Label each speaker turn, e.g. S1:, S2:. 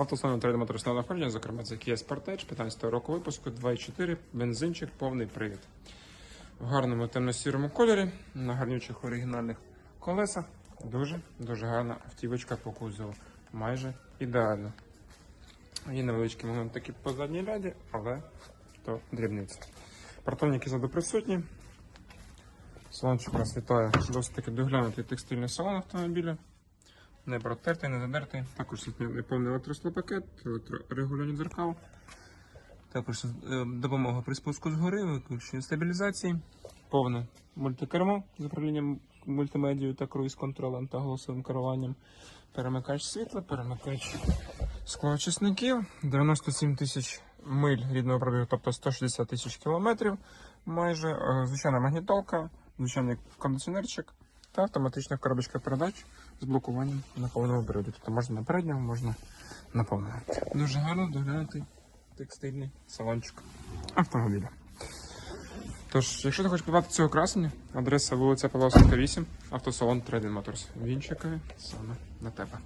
S1: Автосалон 3 моторисного находження, зокрема, це Kia Sportage, 15 року випуску, 2.4, бензинчик, повний привід. В гарному темно-сірому кольорі, на гарнючих оригінальних колесах. Дуже, дуже гарна автівочка по кузову. Майже ідеально. Є невеличкі моменти такі по задній ряді, але то дрібниця. Партроніки ззаду присутні. Салончик нас вітає досить таки доглянутий текстильний салон автомобіля. Не протертий, не задертий. Також тут повний електросклопакет, електрорегулювання дзеркал. Також е, допомога при спуску згори, виключення стабілізації, повне мультикермо з управлінням мультимедією та круїз-контролем та голосовим керуванням. Перемикач світла, перемикач склоочисників, 97 тисяч миль рідного пробігу, тобто 160 тисяч кілометрів майже. Е, Звичайна магнітолка, звичайний кондиціонерчик та автоматична коробочка передач з блокуванням на повному приводі. Тобто можна на передньому, можна на повному. Дуже гарно доглянутий текстильний салончик автомобіля. Тож, якщо ти хочеш придбати цього красення, адреса вулиця Павла 48, автосалон Trading Motors. Він чекає саме на тебе.